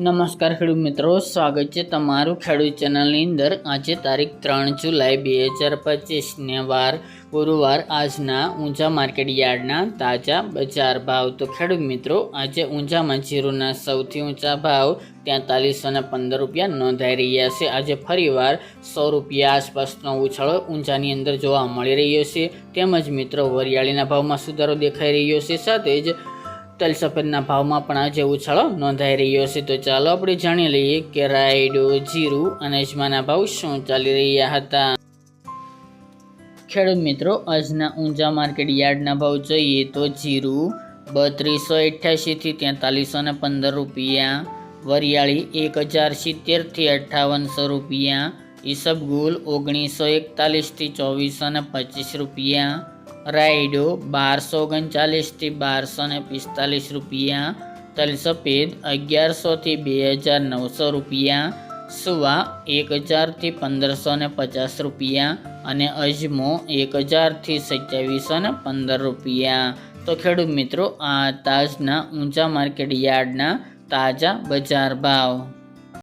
નમસ્કાર ખેડૂત મિત્રો, સ્વાગત છે તમારું ખેડૂત ચેનલની અંદર. આજે તારીખ ત્રણ જુલાઈ બે હજાર પચીસને વાર ગુરુવાર, આજના ઊંઝા માર્કેટ યાર્ડના તાજા બજાર ભાવ. તો ખેડૂત મિત્રો, આજે ઊંઝામાં જીરુના સૌથી ઊંચા ભાવ તેતાલીસો ને પંદર રૂપિયા નોંધાઈ રહ્યા છે. આજે ફરીવાર સો રૂપિયા આસપાસનો ઉછાળો ઊંઝાની અંદર જોવા મળી રહ્યો છે. તેમજ મિત્રો, વરિયાળીના ભાવમાં સુધારો દેખાઈ રહ્યો છે. સાથે જ તલ સફેદના ભાવમાં પણ આજે ઉછાળો નોંધાઈ રહ્યો છે. તો ચાલો આપણે જાણી લઈએ કે રાયડો, જીરું અને અજમાના ભાવ શું ચાલી રહ્યા હતા. ખેડૂત મિત્રો, આજના ઊંઝા માર્કેટ યાર્ડના ભાવ જોઈએ તો જીરું બત્રીસો અઠ્યાસીથી તેતાલીસો ને પંદર રૂપિયા, વરિયાળી એક હજાર સિત્તેરથી અઠ્ઠાવનસો રૂપિયા, ઈસબગુલ ઓગણીસો એકતાલીસથી ચોવીસો ને પચીસ રૂપિયા રાયડો બારસો ઓગણચાલીસથી બારસો ને પિસ્તાલીસ રૂપિયા તલ સફેદ અગિયારસોથી બે હજાર નવસો રૂપિયા, સુવા એક હજારથી પંદરસો ને પચાસ રૂપિયા અને અજમો એક હજારથી સત્યાવીસો ને પંદર રૂપિયા. તો ખેડૂત મિત્રો, આ તાજના ઊંચા માર્કેટ યાર્ડના તાજા બજાર ભાવ.